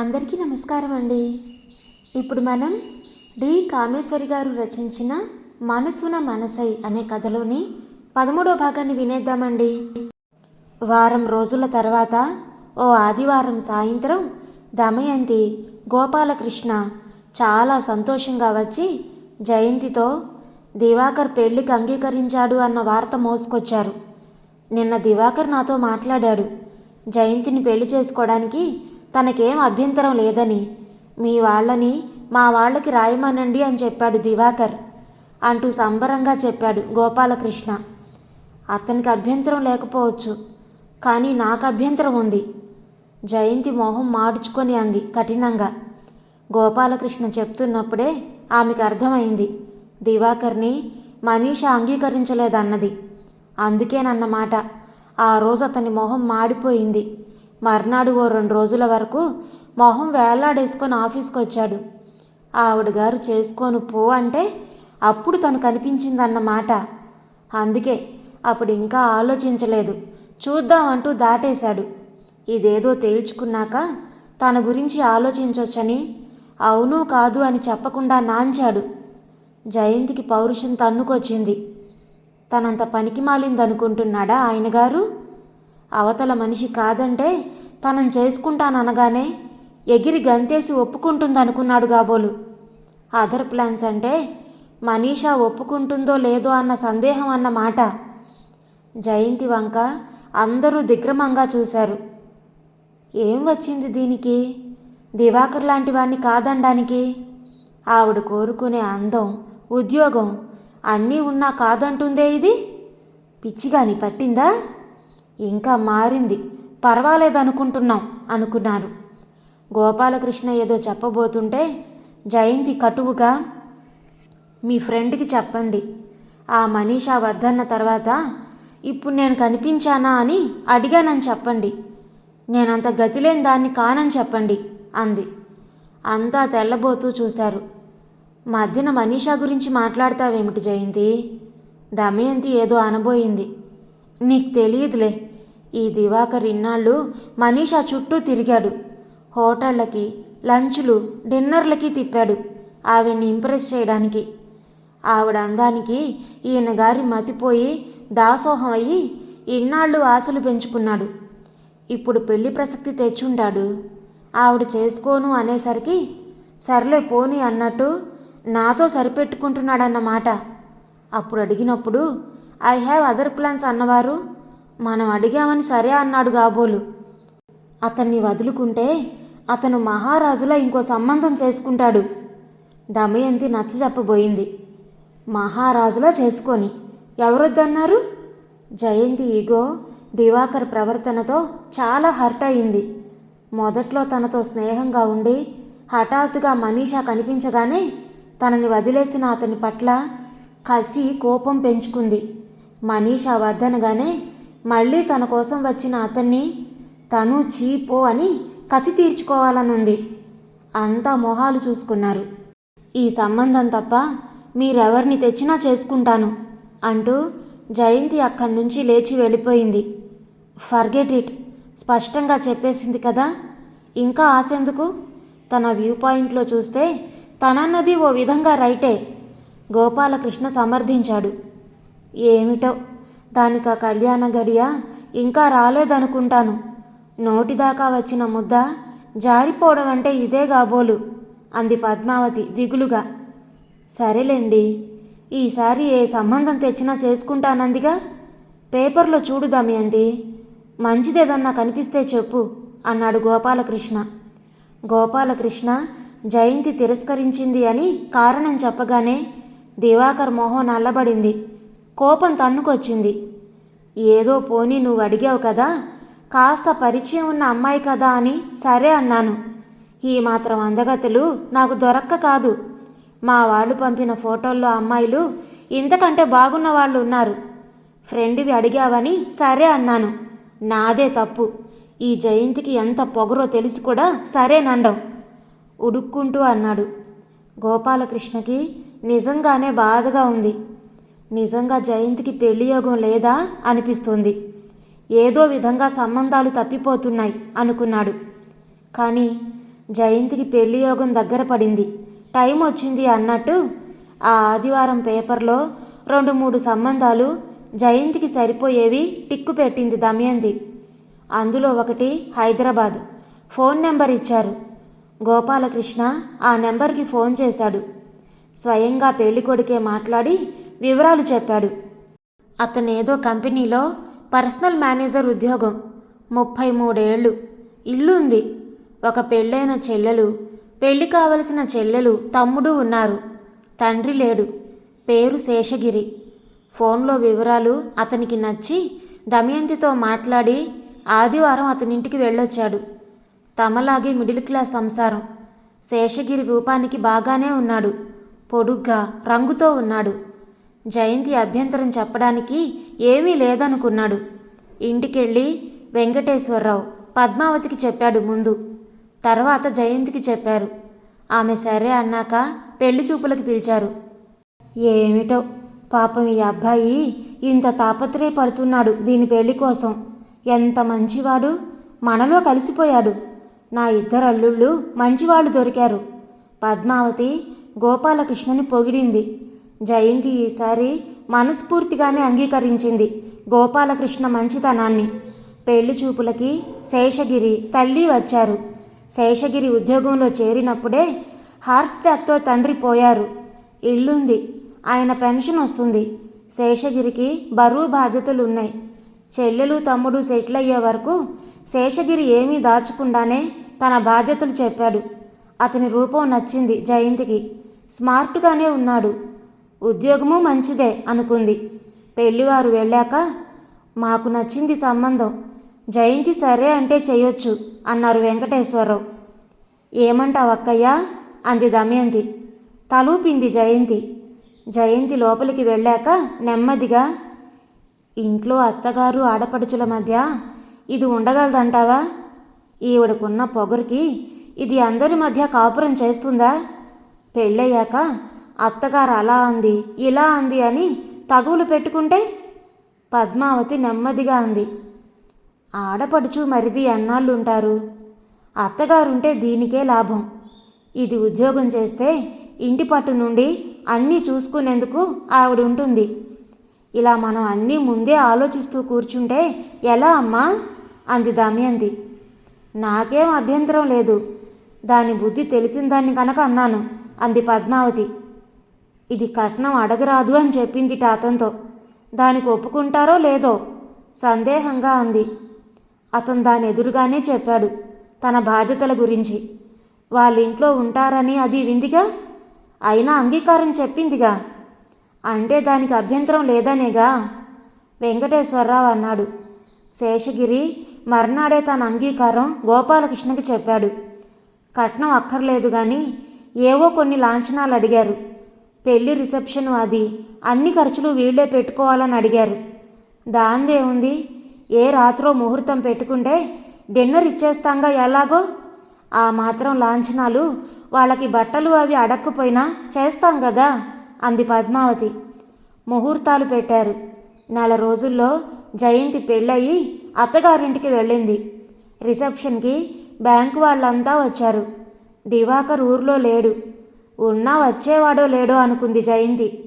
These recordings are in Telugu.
అందరికీ నమస్కారం అండి. ఇప్పుడు మనం డి. కామేశ్వరి గారు రచించిన మనసున మనసై అనే కథలోని పదమూడో భాగాన్ని వినేద్దామండి. వారం రోజుల తర్వాత ఓ ఆదివారం సాయంత్రం దమయంతి గోపాలకృష్ణ చాలా సంతోషంగా వచ్చి జయంతితో దివాకర్ పెళ్ళికి అంగీకరించాడు అన్న వార్త మోసుకొచ్చారు. నిన్న దివాకర్ నాతో మాట్లాడాడు. జయంతిని పెళ్ళి చేసుకోవడానికి తనకేం అభ్యంతరం లేదని మీ వాళ్ళని మా వాళ్ళకి రాయమనండి అని చెప్పాడు దివాకర్. అంటూ సంబరంగా చెప్పాడు గోపాలకృష్ణ. అతనికి అభ్యంతరం లేకపోవచ్చు కానీ నాకు అభ్యంతరం ఉంది. జయంతి మొహం మాడుచుకొని అంది కఠినంగా. గోపాలకృష్ణ చెప్తున్నప్పుడే ఆమెకు అర్థమైంది. దివాకర్ని మనీష అంగీకరించలేదన్నది. అందుకేనన్నమాట ఆ రోజు అతని మొహం మాడిపోయింది. మర్నాడు ఓ రెండు రోజుల వరకు మొహం వేలాడేసుకొని ఆఫీస్కి వచ్చాడు ఆవిడ గారు చేసుకోను పో అంటే అప్పుడు తను కనిపించిందన్నమాట. అందుకే అప్పుడు ఇంకా ఆలోచించలేదు చూద్దామంటూ దాటేశాడు. ఇదేదో తేల్చుకున్నాక తన గురించి ఆలోచించొచ్చని అవును కాదు అని చెప్పకుండా నాంచాడు. జయంతికి పౌరుషం తన్నుకొచ్చింది. తనంత పనికి మాలిందనుకుంటున్నాడా ఆయన గారు? అవతల మనిషి కాదంటే తనని చేసుకుంటాననగానే ఎగిరి గంతేసి ఒప్పుకుంటుందనుకున్నాడు కాబోలు అదర్ ప్లాన్స్ అంటే మనీషా ఒప్పుకుంటుందో లేదో అన్న సందేహం అన్న మాట. జయంతి వంక అందరూ దిగ్రమంగా చూశారు. ఏం వచ్చింది దీనికి? దివాకర్ లాంటి వాణ్ణి కాదనడానికి ఆవిడ కోరుకునే అందం ఉద్యోగం అన్నీ ఉన్నా కాదంటుందే ఇది? పిచ్చిగాని పట్టిందా? ఇంకా మారింది. పర్వాలేదనుకుంటున్నాం అనుకున్నారు. గోపాలకృష్ణ ఏదో చెప్పబోతుంటే జయంతి కటువుగా మీ ఫ్రెండ్కి చెప్పండి. ఆ మనీషా వద్దన్న తర్వాత ఇప్పుడు నేను కనిపించానా అని అడిగానని చెప్పండి. నేనంత గతిలేని దాన్ని కానని చెప్పండి అంది. అంతా తెల్లబోతూ చూశారు. మధ్యన మనీషా గురించి మాట్లాడతావేమిటి జయంతి? దమయంతి ఏదో అనబోయింది. నీకు తెలియదులే. ఈ దివాకర్ ఇన్నాళ్ళు మనీషా చుట్టూ తిరిగాడు. హోటళ్ళకి లంచ్లు డిన్నర్లకి తిప్పాడు ఆవిడ్ని ఇంప్రెస్ చేయడానికి. ఆవిడ అందానికి ఈయన గారి మతిపోయి దాసోహం అయ్యి ఇన్నాళ్ళు ఆశలు పెంచుకున్నాడు. ఇప్పుడు పెళ్ళి ప్రసక్తి తెచ్చుంటాడు. ఆవిడ చేసుకోను అనేసరికి సర్లే పోని అన్నట్టు నాతో సరిపెట్టుకుంటున్నాడన్నమాట. అప్పుడు అడిగినప్పుడు ఐ హ్యావ్ అదర్ ప్లాన్స్ అన్నవారు మనం అడిగామని సరే అన్నాడు కాబోలు అతన్ని వదులుకుంటే అతను మహారాజులా ఇంకో సంబంధం చేసుకుంటాడు. దమయంతి నచ్చ చెప్పబోయింది. మహారాజులా చేసుకొని ఎవరొద్దన్నారు? జయంతి ఈగో దివాకర్ ప్రవర్తనతో చాలా హర్ట్ అయింది. మొదట్లో తనతో స్నేహంగా ఉండి హఠాత్తుగా మనీషా కనిపించగానే తనని వదిలేసిన అతని పట్ల కసి కోపం పెంచుకుంది. మనీషా వద్దనగానే మళ్ళీ తన కోసం వచ్చిన అతన్ని తను చీపో అని కసి తీర్చుకోవాలనుంది. అంతా మొహాలు చూసుకున్నారు. ఈ సంబంధం తప్ప మీరెవరిని తెచ్చినా చేసుకుంటాను అంటూ జయంతి అక్కడి నుంచి లేచి వెళ్ళిపోయింది. ఫర్గెట్ ఇట్ స్పష్టంగా చెప్పేసింది కదా. ఇంకా ఆశెందుకు? తన వ్యూ పాయింట్లో చూస్తే తనన్నది ఓ విధంగా రైటే. గోపాలకృష్ణ సమర్థించాడు. ఏమిటో? దానిక కళ్యాణ గడియ ఇంకా రాలేదనుకుంటాను. నోటిదాకా వచ్చిన ముద్ద జారిపోవడం అంటే ఇదే కాబోలు అంది పద్మావతి దిగులుగా. సరేలేండి ఈసారి ఏ సంబంధం తెచ్చినా చేసుకుంటానందిగా? పేపర్లో చూడు దమయంతి మంచిదేదన్నా కనిపిస్తే చెప్పు అన్నాడు గోపాలకృష్ణ. గోపాలకృష్ణ జయంతి తిరస్కరించింది అని కారణం చెప్పగానే దివాకర్ మోహం నల్లబడింది. కోపం తన్నుకొచ్చింది. ఏదో పోనీ నువ్వు అడిగావు కదా కాస్త పరిచయం ఉన్న అమ్మాయి కదా అని సరే అన్నాను. ఈ మాత్రం అందగతులు నాకు దొరక్క కాదు. మా వాళ్ళు పంపిన ఫోటోల్లో అమ్మాయిలు ఇంతకంటే బాగున్న వాళ్ళు ఉన్నారు. ఫ్రెండ్వి అడిగావని సరే అన్నాను. నాదే తప్పు. ఈ జయంతికి ఎంత పొగరో తెలిసి కూడా సరేనండం ఉడుక్కుంటూ అన్నాడు. గోపాలకృష్ణకి నిజంగానే బాధగా ఉంది. నిజంగా జయంతికి పెళ్ళి యోగం లేదా? అనిపిస్తుంది. ఏదో విధంగా సంబంధాలు తప్పిపోతున్నాయి అనుకున్నాడు. కానీ జయంతికి పెళ్ళి యోగం దగ్గర పడింది. టైం వచ్చింది అన్నట్టు ఆ ఆదివారం పేపర్లో రెండు మూడు సంబంధాలు జయంతికి సరిపోయేవి టిక్కు పెట్టింది దమయంతి. అందులో ఒకటి హైదరాబాద్. ఫోన్ నెంబర్ ఇచ్చారు. గోపాలకృష్ణ ఆ నెంబర్కి ఫోన్ చేశాడు. స్వయంగా పెళ్ళికొడుకే మాట్లాడి వివరాలు చెప్పాడు. అతనేదో కంపెనీలో పర్సనల్ మేనేజర్ ఉద్యోగం. ముప్పై మూడేళ్ళు ఇల్లు ఉంది. ఒక పెళ్ళైన చెల్లెలు పెళ్ళి కావలసిన చెల్లెలు తమ్ముడు ఉన్నారు. తండ్రి లేడు. పేరు శేషగిరి. ఫోన్లో వివరాలు అతనికి నచ్చి దమయంతితో మాట్లాడి ఆదివారం అతనింటికి వెళ్ళొచ్చాడు. తమలాగే మిడిల్ క్లాస్ సంసారం. శేషగిరి రూపానికి బాగానే ఉన్నాడు. పొడుగ్గా రంగుతో ఉన్నాడు. జయంతి అభ్యంతరం చెప్పడానికి ఏమీ లేదనుకున్నాడు. ఇంటికెళ్ళి వెంకటేశ్వరరావు పద్మావతికి చెప్పాడు ముందు. తర్వాత జయంతికి చెప్పారు. ఆమె సరే అన్నాక పెళ్ళి చూపులకు పిలిచారు. ఏమిటో? పాపం ఈ అబ్బాయి ఇంత తాపత్రయపడుతున్నాడు దీని పెళ్ళి కోసం. ఎంత మంచివాడు? మనలో కలిసిపోయాడు. నా ఇద్దరు అల్లుళ్ళు మంచివాళ్ళు దొరికారు. పద్మావతి గోపాలకృష్ణని పొగిడింది. జయంతి ఈసారి మనస్ఫూర్తిగానే అంగీకరించింది గోపాలకృష్ణ మంచితనాన్ని. పెళ్ళి చూపులకి శేషగిరి తల్లి వచ్చారు. శేషగిరి ఉద్యోగంలో చేరినప్పుడే హార్ట్ అటాక్తో తండ్రి పోయారు. ఇల్లుంది. ఆయన పెన్షన్ వస్తుంది. శేషగిరికి బరువు బాధ్యతలు ఉన్నాయి చెల్లెలు తమ్ముడు సెటిల్ అయ్యే వరకు శేషగిరి ఏమీ దాచకుండానే తన బాధ్యతలు చెప్పాడు. అతని రూపం నచ్చింది జయంతికి. స్మార్ట్గానే ఉన్నాడు. ఉద్యోగము మంచిదే అనుకుంది. పెళ్ళివారు వెళ్ళాక మాకు నచ్చింది సంబంధం. జయంతి సరే అంటే చేయొచ్చు అన్నారు వెంకటేశ్వరరావు. ఏమంటావక్కయ్యా అంది దమయంతి. తలూపింది జయంతి. జయంతి లోపలికి వెళ్ళాక నెమ్మదిగా ఇంట్లో అత్తగారు ఆడపడుచుల మధ్య ఇది ఉండగలదంటావా? ఈవిడకున్న పొగరికి ఇది అందరి మధ్య కాపురం చేస్తుందా? పెళ్ళయ్యాక అత్తగారు అలా అంది ఇలా అంది అని తగువులు పెట్టుకుంటే పద్మావతి నెమ్మదిగా అంది. ఆడపడుచు మరిది ఎన్నాళ్ళుంటారు? అత్తగారుంటే దీనికే లాభం. ఇది ఉద్యోగం చేస్తే ఇంటి పట్టు నుండి అన్నీ చూసుకునేందుకు ఆవిడ ఉంటుంది ఇలా మనం అన్నీ ముందే ఆలోచిస్తూ కూర్చుంటే ఎలా అమ్మా? అంది దమయంతి. నాకేం అభ్యంతరం లేదు. దాని బుద్ధి తెలిసిన దాన్ని కనుక అన్నాను అంది పద్మావతి. ఇది కట్నం అడగరాదు అని చెప్పింది టాతంతో దానికి ఒప్పుకుంటారో లేదో సందేహంగా అంది. అతను దాని ఎదురుగానే చెప్పాడు తన బాధ్యతల గురించి. వాళ్ళ ఇంట్లో ఉంటారని అది విందిగా? అయినా అంగీకారం చెప్పిందిగా? అంటే దానికి అభ్యంతరం లేదనేగా? వెంకటేశ్వరరావు అన్నాడు. శేషగిరి మర్నాడే తన అంగీకారం గోపాలకృష్ణకి చెప్పాడు. కట్నం అక్కర్లేదు కానీ ఏవో కొన్ని లాంఛనాలు అడిగారు. పెళ్ళి రిసెప్షన్ అది. అన్ని ఖర్చులు వీళ్ళే పెట్టుకోవాలని అడిగారు. దాందేముంది ఏ రాత్రో ముహూర్తం పెట్టుకుంటే డిన్నర్ ఇచ్చేస్తాంగా ఎలాగో? ఆ మాత్రం లాంఛనాలు వాళ్ళకి బట్టలు అవి అడక్కపోయినా చేస్తాం కదా అంది పద్మావతి. ముహూర్తాలు పెట్టారు. నెల రోజుల్లో జయంతి పెళ్ళయి అత్తగారింటికి వెళ్ళింది. రిసెప్షన్కి బ్యాంకు వాళ్ళంతా వచ్చారు. దివాకర్ ఊర్లో లేడు. ఉన్నా వచ్చేవాడో లేడో అనుకుంది జయంతి.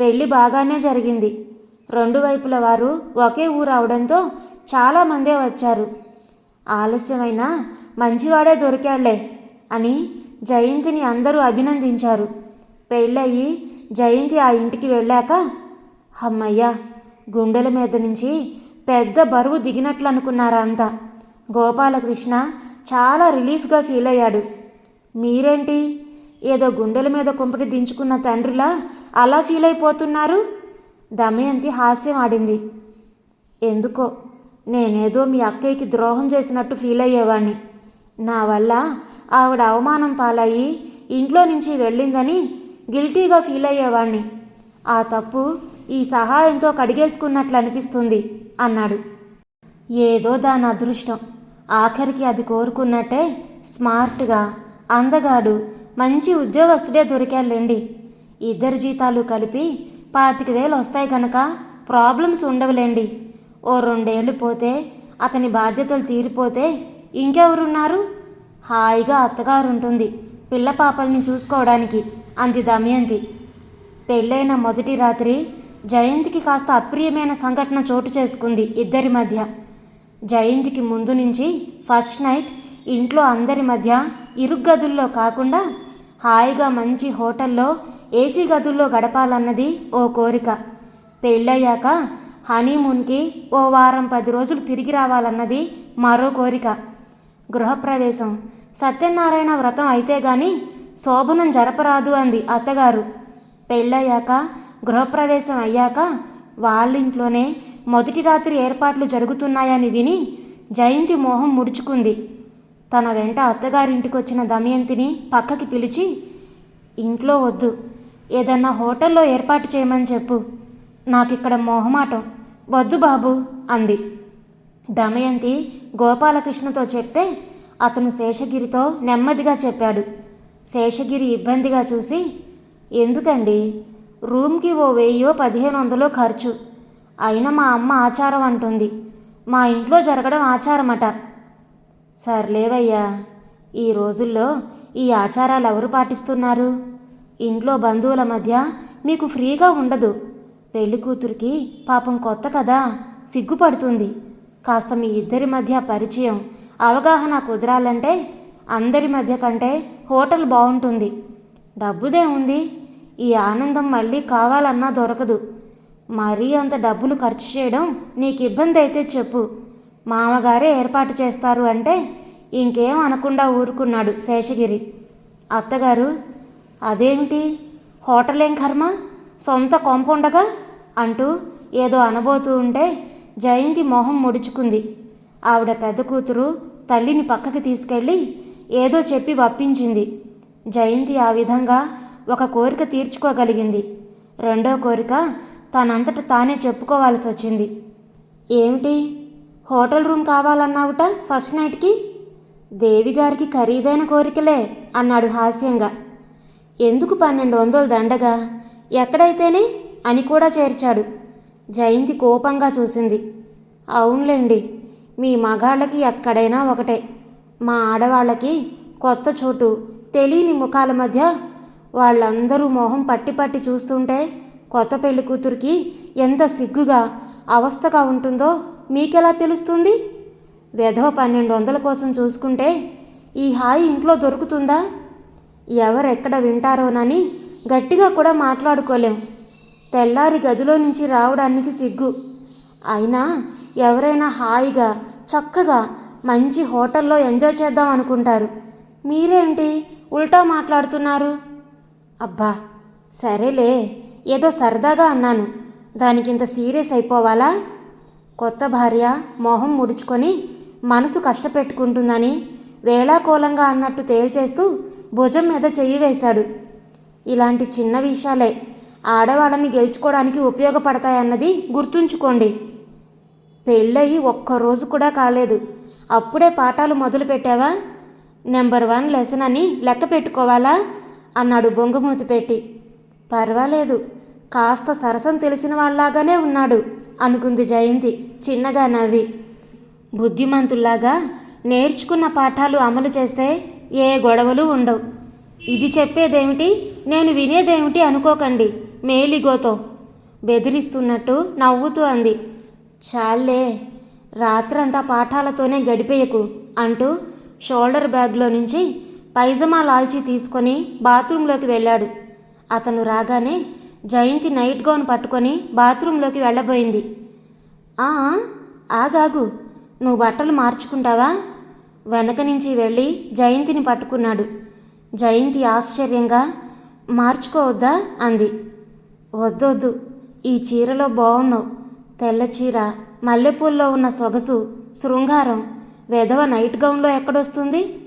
పెళ్ళి బాగానే జరిగింది. రెండు వైపుల వారు ఒకే ఊరు అవడంతో చాలామందే వచ్చారు. ఆలస్యమైనా మంచివాడే దొరికాళ్ళే అని జయంతిని అందరూ అభినందించారు. పెళ్ళయి జయంతి ఆ ఇంటికి వెళ్ళాక అమ్మయ్యా గుండెల మీద నుంచి పెద్ద బరువు దిగినట్లు అనుకున్నారా అంతా. గోపాలకృష్ణ చాలా రిలీఫ్గా ఫీల్ అయ్యాడు మీరేంటి? ఏదో గుండెల మీద కుంపటి దించుకున్న తండ్రిలా అలా ఫీల్ అయిపోతున్నారు దమయంతి హాస్యం ఆడింది. ఎందుకో నేనేదో మీ అక్కయ్యకి ద్రోహం చేసినట్టు ఫీల్ అయ్యేవాణ్ణి నా వల్ల ఆవిడ అవమానం పాలయ్యి ఇంట్లో నుంచి వెళ్ళిందని గిల్టీగా ఫీల్ అయ్యేవాణ్ణి ఆ తప్పు ఈ సహాయంతో కడిగేసుకున్నట్లు అనిపిస్తుంది అన్నాడు. ఏదో దాని అదృష్టం. ఆఖరికి అది కోరుకున్నట్టే స్మార్ట్గా అందగాడు మంచి ఉద్యోగస్తుడే దొరికాడులేండి. ఇద్దరు జీతాలు కలిపి పాతిక వేలు వస్తాయి కనుక ప్రాబ్లమ్స్ ఉండవులేండి. ఓ రెండేళ్ళు పోతే అతని బాధ్యతలు తీరిపోతే ఇంకెవరున్నారు? హాయిగా అత్తగారు ఉంటుంది పిల్ల పాపల్ని చూసుకోవడానికి అంది దమయంతి. పెళ్ళైన మొదటి రాత్రి జయంతికి కాస్త అప్రియమైన సంఘటన చోటు చేసుకుంది ఇద్దరి మధ్య. జయంతికి ముందు నుంచి ఫస్ట్ నైట్ ఇంట్లో అందరి మధ్య ఇరుగ్గదుల్లో కాకుండా హాయిగా మంచి హోటల్లో ఏసీ గదుల్లో గడపాలన్నది ఓ కోరిక. పెళ్ళయ్యాక హనీమూన్కి ఓ వారం పది రోజులు తిరిగి రావాలన్నది మరో కోరిక. గృహప్రవేశం. సత్యనారాయణ వ్రతం అయితే గాని శోభనం జరపరాదు అంది అత్తగారు. పెళ్ళయ్యాక గృహప్రవేశం అయ్యాక వాళ్ళింట్లోనే మొదటి రాత్రి ఏర్పాట్లు జరుగుతున్నాయని విని జయంతి మోహం ముడుచుకుంది. తన వెంట అత్తగారింటికి వచ్చిన దమయంతిని పక్కకి పిలిచి ఇంట్లో వద్దు. ఏదన్నా హోటల్లో ఏర్పాటు చేయమని చెప్పు. నాకిక్కడ మొహమాటం. వద్దు బాబు అంది. దమయంతి గోపాలకృష్ణతో చెప్తే అతను శేషగిరితో నెమ్మదిగా చెప్పాడు. శేషగిరి ఇబ్బందిగా చూసి ఎందుకండి? రూమ్కి ఓ వెయ్యో పదిహేను వందలో ఖర్చు. అయినా మా అమ్మ ఆచారం అంటుంది. మా ఇంట్లో జరగడం ఆచారమట. సర్లేవయ్యా ఈ రోజుల్లో ఈ ఆచారాలు ఎవరు పాటిస్తున్నారు? ఇంట్లో బంధువుల మధ్య మీకు ఫ్రీగా ఉండదు. పెళ్ళి కూతురికి పాపం కొత్త కదా సిగ్గుపడుతుంది. కాస్త మీ ఇద్దరి మధ్య పరిచయం అవగాహన కుదరాలంటే అందరి మధ్య కంటే హోటల్ బాగుంటుంది. డబ్బుదే ఉంది. ఈ ఆనందం మళ్ళీ కావాలన్నా దొరకదు. మరీ అంత డబ్బులు ఖర్చు చేయడం నీకు ఇబ్బంది అయితే చెప్పు. మామగారే ఏర్పాటు చేస్తారు అంటే ఇంకేం అనకుండా ఊరుకున్నాడు శేషగిరి. అత్తగారు అదేమిటి? హోటల్ ఏం కర్మ? సొంత కొంపుండగా? అంటూ ఏదో అనబోతూ ఉంటే జయంతి మొహం ముడుచుకుంది. ఆవిడ పెద్ద కూతురు తల్లిని పక్కకి తీసుకెళ్ళి ఏదో చెప్పి వప్పించింది. జయంతి ఆ విధంగా ఒక కోరిక తీర్చుకోగలిగింది. రెండో కోరిక తనంతట తానే చెప్పుకోవాల్సి వచ్చింది ఏమిటి? హోటల్ రూమ్ కావాలన్నావుట ఫస్ట్ నైట్కి? దేవి గారికి ఖరీదైన కోరికలే అన్నాడు హాస్యంగా. ఎందుకు పన్నెండు వందలు దండగా? ఎక్కడైతేనే? అని కూడా చేర్చాడు. జయంతి కోపంగా చూసింది. అవునులేండి మీ మగాళ్ళకి ఎక్కడైనా ఒకటే. మా ఆడవాళ్ళకి కొత్త చోటు తెలియని ముఖాల మధ్య వాళ్ళందరూ మొహం పట్టి పట్టి చూస్తుంటే కొత్త పెళ్ళి కూతురికి ఎంత సిగ్గుగా అవస్థగా ఉంటుందో మీకెలా తెలుస్తుంది? వెధవ పన్నెండు వందల కోసం చూసుకుంటే ఈ హాయి ఇంట్లో దొరుకుతుందా? ఎవరెక్కడ వింటారోనని గట్టిగా కూడా మాట్లాడుకోలేం. తెల్లారి గదిలో నుంచి రావడానికి సిగ్గు. అయినా ఎవరైనా హాయిగా చక్కగా మంచి హోటల్లో ఎంజాయ్ చేద్దాం అనుకుంటారు. మీరేంటి ఉల్టా మాట్లాడుతున్నారు? అబ్బా సరేలే ఏదో సరదాగా అన్నాను. దానికింత సీరియస్ అయిపోవాలా? కొత్త భార్య మొహం ముడుచుకొని మనసు కష్టపెట్టుకుంటుందని వేళాకోలంగా అన్నట్టు తేల్చేస్తూ భుజం మీద చెయ్యి వేశాడు. ఇలాంటి చిన్న విషయాలే ఆడవాళ్ళని గెలుచుకోవడానికి ఉపయోగపడతాయన్నది గుర్తుంచుకోండి. పెళ్ళయి ఒక్కరోజు కూడా కాలేదు. అప్పుడే పాఠాలు మొదలు పెట్టావా? నెంబర్ వన్ లెసన్ అని లెక్క పెట్టుకోవాలా? అన్నాడు బొంగుమూతి పెట్టి. పర్వాలేదు. కాస్త సరసం తెలిసిన వాళ్ళలాగానే ఉన్నాడు. అనుకుంది జయంతి చిన్నగా నవ్వి. బుద్ధిమంతుల్లాగా నేర్చుకున్న పాఠాలు అమలు చేస్తే ఏ గొడవలు ఉండవు. ఇది చెప్పేదేమిటి? నేను వినేదేమిటి అనుకోకండి. మేలిగోతో బెదిరిస్తున్నట్టు నవ్వుతూ అంది. చాలే రాత్రంతా పాఠాలతోనే గడిపేయకు అంటూ షోల్డర్ బ్యాగ్లో నుంచి పైజమా లాల్చీ తీసుకొని బాత్రూంలోకి వెళ్ళాడు. అతను రాగానే జయంతి నైట్ గౌన్ పట్టుకొని బాత్రూంలోకి వెళ్ళబోయింది. "ఆ, ఆగాగు. నువ్వు బట్టలు మార్చుకుంటావా? వెనక నుంచి వెళ్ళి జయంతిని పట్టుకున్నాడు. జయంతి ఆశ్చర్యంగా మార్చుకోవద్దా? అంది. వద్దొద్దు. ఈ చీరలో బాగున్నావు తెల్ల చీర మల్లెపూల్లో ఉన్న సొగసు శృంగారం వెధవ నైట్ గౌన్లో ఎక్కడొస్తుంది?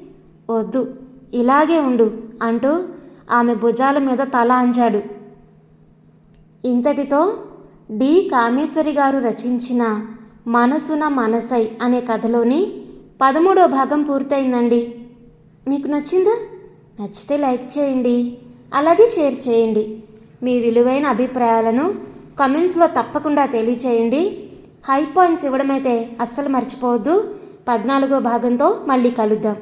వద్దు. ఇలాగే ఉండు అంటూ ఆమె భుజాల మీద తల అంచాడు ఇంతటితో డి. కామేశ్వరి గారు రచించిన మనసున మనసై అనే కథలోని పదమూడో భాగం పూర్తయిందండి. మీకు నచ్చిందా? నచ్చితే లైక్ చేయండి. అలాగే షేర్ చేయండి. మీ విలువైన అభిప్రాయాలను కమెంట్స్లో తప్పకుండా తెలియచేయండి. హై పాయింట్స్ ఇవ్వడమైతే అస్సలు మర్చిపోవద్దు. పద్నాలుగో భాగంతో మళ్ళీ కలుద్దాం.